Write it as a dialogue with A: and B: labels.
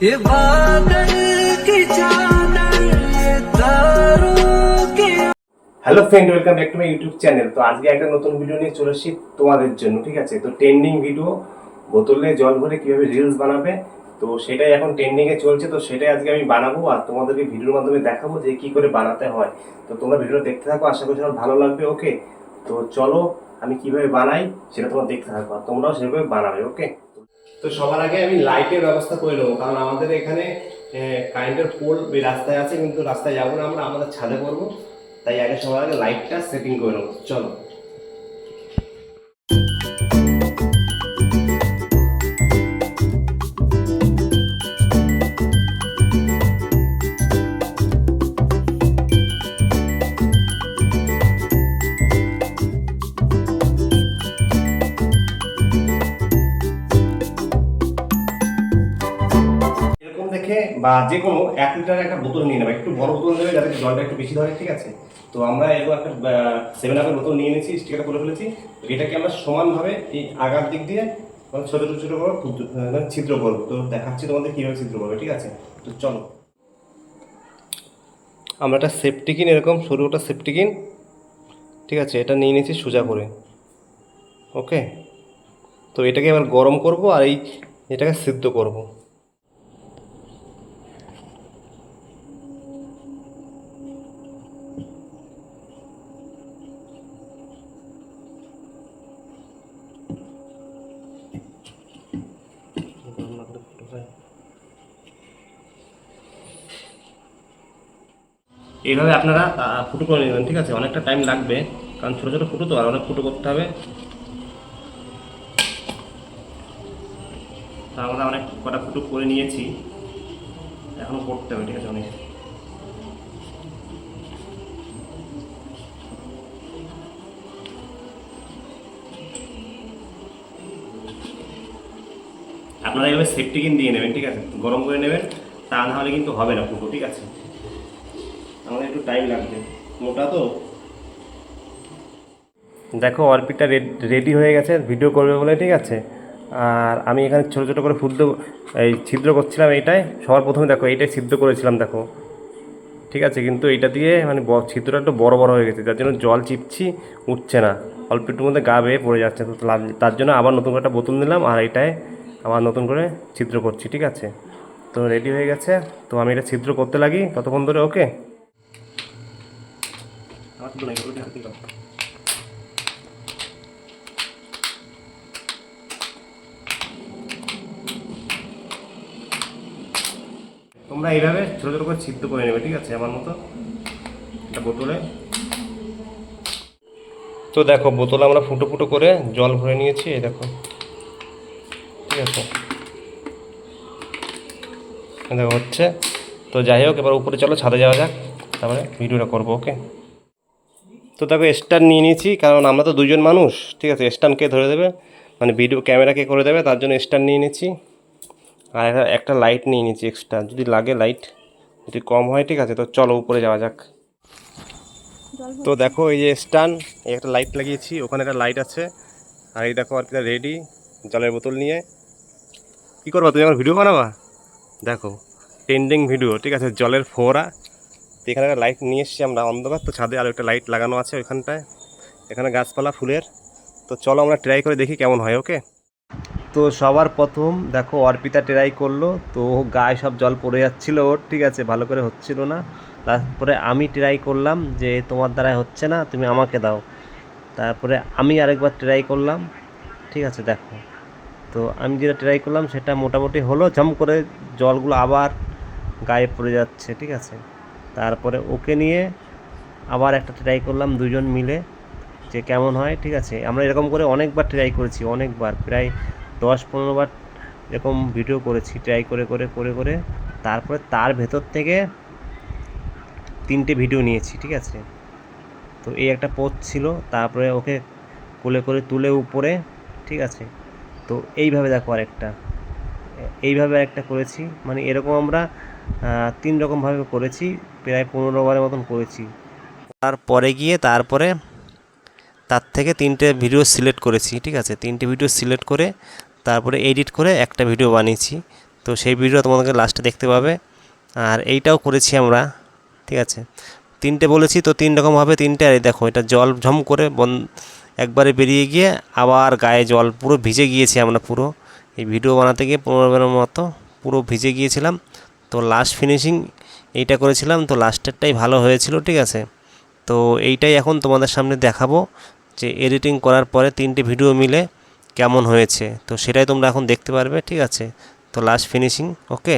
A: ये बादल की चादर ये तारों के
B: hello friend welcome back to my YouTube channel তো আজকে একটা নতুন ভিডিও নিয়ে চলে এসেছি তোমাদের জন্য ঠিক আছে তো ট্রেন্ডিং ভিডিও বোতলে জল ভরে কিভাবে রিলস বানাবে তো সেটাই এখন ট্রেন্ডিং এ চলছে তো সেটাই আজকে আমি বানাবো আর তোমাদেরকে ভিডিওর মাধ্যমে দেখাবো যে কি করে বানাতে হয় তো তোমরা ভিডিও দেখতে থাকো আশা করি তোমার ভালো লাগবে ওকে তো চলো আমি কিভাবে বানাই সেটা তোমরা দেখতে থাকো আর তোমরাও সেভাবে বানাবে ওকে তো সবার আগে আমি লাইটের ব্যবস্থা করে নেব, কারণ আমাদের এখানে কারেন্টের পোল রাস্তায় আছে, কিন্তু রাস্তায় যাব না আমরা আমাদের ছাদে করব তাই আগে সবার আগে লাইটটা সেটিং করে নেব। চলো। বা যে কোনো এক লিটারের একটা বোতল নিয়ে নেবে। একটু বড় বোতল নেবে যাতে জলটা একটু বেশি ধরে, ঠিক আছে? তো আমরা এরকম একটা সেভেন আপের বোতল নিয়ে নিয়েছি স্টিকারটা করে ফেলেছি। এটাকে আমরা সমানভাবে এই আগার দিক দিয়ে মানে ছোটো ছোটো ছোটো করে মানে ছিদ্র করব। তো দেখাচ্ছি তোমাদের কীভাবে ছিদ্র করবে, ঠিক আছে? তো চলো। আমরা একটা সেফটিকিন এরকম সরু একটা সেফটিকিন ঠিক আছে? এটা নিয়ে নিয়েছি সোজা করে। ওকে তো এটাকে এবার গরম করব আর এই এটাকে সিদ্ধ করব। এইভাবে আপনারা ফুটো করে নেবেন, ঠিক আছে? অনেকটা টাইম লাগবে, কারণ ছোটো ছোটো ফুটো তো, আর অনেক ফুটো করতে হবে। তা আমরা অনেক কটা ফুটো করে নিয়েছি। এখনও করতে হবে, ঠিক আছে, অনেক। আপনারা এভাবে সেফটি কিন দিয়ে নেবেন, ঠিক আছে? গরম করে নেবেন, তা না হলে কিন্তু হবে না ফুটো ঠিক আছে? একটু টাইম লাগবে। মোটা তো? দেখো অর্পিটটা রেডি হয়ে গেছে ভিডিও করবে বলে, ঠিক আছে? আর আমি এখানে ছোটো ছোটো করে ফুদ্দ এই ছিদ্র করছিলাম এইটাই সবার প্রথমে দেখো এইটাই সিদ্ধ করেছিলাম, দেখো। ঠিক আছে, কিন্তু এইটা দিয়ে মানে ছিদ্রটা একটু বড় বড় হয়ে গেছে, যার জন্য জল চিপছি, উঠছে না। অল্প একটুর মধ্যে গা বেয়ে পড়ে যাচ্ছে তার জন্য আবার নতুন করে একটা বোতল নিলাম, আর এইটায় আবার নতুন করে ছিদ্র করছি, ঠিক আছে? তো রেডি হয়ে গেছে। তো আমি এটা ছিদ্র করতে লাগি, ততক্ষণ ধরে ওকে তোমরা এইভাবে ছোটো ছোটো করে সিদ্ধ করে নেবে, ঠিক আছে? আমার মতো বোতলে। তো দেখো, বোতলে আমরা ফুটো ফুটো করে জল ভরে নিয়েছি, এই দেখো। ঠিক আছে? দেখো হচ্ছে। তো যাই হোক, এবার উপরে চলো, ছাদে যাওয়া যাক। তারপরে ভিডিওটা করব, ওকে? তো দেখো স্ট্যান্ড নিয়ে নিয়েছি, কারণ আমরা তো দুজন মানুষ, ঠিক আছে? স্ট্যান্ড কে ধরে দেবে মানে ভিডিও ক্যামেরা কে করে দেবে, তার জন্য স্ট্যান্ড নিয়ে নিয়েছি। আর একটা- একটা লাইট নিয়ে নিয়েছি এক্সট্রা যদি লাগে লাইট যদি কম হয়, ঠিক আছে? তো চলো উপরে যাওয়া যাক। তো দেখো, এই যে এই একটা লাইট লাগিয়েছি, ওখানে একটা লাইট আছে। আর এই দেখো, আর কি রেডি জলের বোতল নিয়ে। কী করবা, তুমি আমার ভিডিও বানাবা? দেখো ট্রেন্ডিং ভিডিও ঠিক আছে? জলের ফোয়ারা তো এখানে একটা লাইট নিয়ে এসেছি আমরা, অন্ধকার তো ছাদে আর একটা লাইট লাগানো আছে ওইখানটায়। এখানে গাছপালা, ফুলের। তো চলো আমরা ট্রাই করে দেখি কেমন হয় ওকে তো সবার প্রথম দেখো অর্পিতা ট্রাই করল, তো ও গায়ে সব জল পড়ে যাচ্ছিল ওর, ঠিক আছে? ভালো করে হচ্ছিল না। তারপরে আমি ট্রাই করলাম যে তোমার দ্বারাই হচ্ছে না, তুমি আমাকে দাও। তারপরে আমি আরেকবার ট্রাই করলাম, ঠিক আছে? দেখো। তো আমি যেটা ট্রাই করলাম সেটা মোটামুটি হলো, ঝম করে জলগুলো আবার গায়ে পড়ে যাচ্ছে, ঠিক আছে? তারপরে ওকে নিয়ে আবার একটা ট্রাই করলাম দুজন মিলে যে কেমন হয়, ঠিক আছে? আমরা এরকম করে অনেকবার ট্রাই করেছি, অনেকবার, প্রায় দশ পনেরো বার এরকম ভিডিও করেছি ট্রাই করে করে করে করে। তারপরে তার ভেতর থেকে তিনটে ভিডিও নিয়েছি, ঠিক আছে? তো এই একটা পোস্ট ছিল, তারপরে ওকে কোলে, করে তুলে উপরে, ঠিক আছে? তো এইভাবে দেখো আরেকটা। এইভাবে একটা করেছি। মানে এরকম আমরা তিন রকমভাবে করেছি, প্রায় পনেরো বারের মতন করেছি। তারপরে গিয়ে তারপরে তার থেকে তিনটে ভিডিও সিলেক্ট করেছি, ঠিক আছে? তিনটে ভিডিও সিলেক্ট করে তারপরে এডিট করে একটা ভিডিও বানিয়েছি। তো সেই ভিডিও তোমাদেরকে লাস্টে দেখতে পাবে। আর এইটাও করেছি আমরা, ঠিক আছে? তিনটে বলেছি তো তিন রকমভাবে তিনটে। আর দেখো, এটা জল ঝম করে বন একবারে বেরিয়ে গিয়ে আবার গায়ে জল পুরো ভিজে গিয়েছি আমরা পুরো। এই ভিডিও বানাতে গিয়ে পনেরো দিনের মতো পুরো ভিজে গিয়েছিলাম। তো লাস্ট ফিনিশিং এইটা করেছিলাম, তো লাস্টেরটাই ভালো হয়েছিল, ঠিক আছে? তো এইটাই এখন তোমাদের সামনে দেখাবো যে এডিটিং করার পরে তিনটি ভিডিও মিলে কেমন হয়েছে। তো সেটাই তোমরা এখন দেখতে পারবে, ঠিক আছে? তো লাস্ট ফিনিশিং ওকে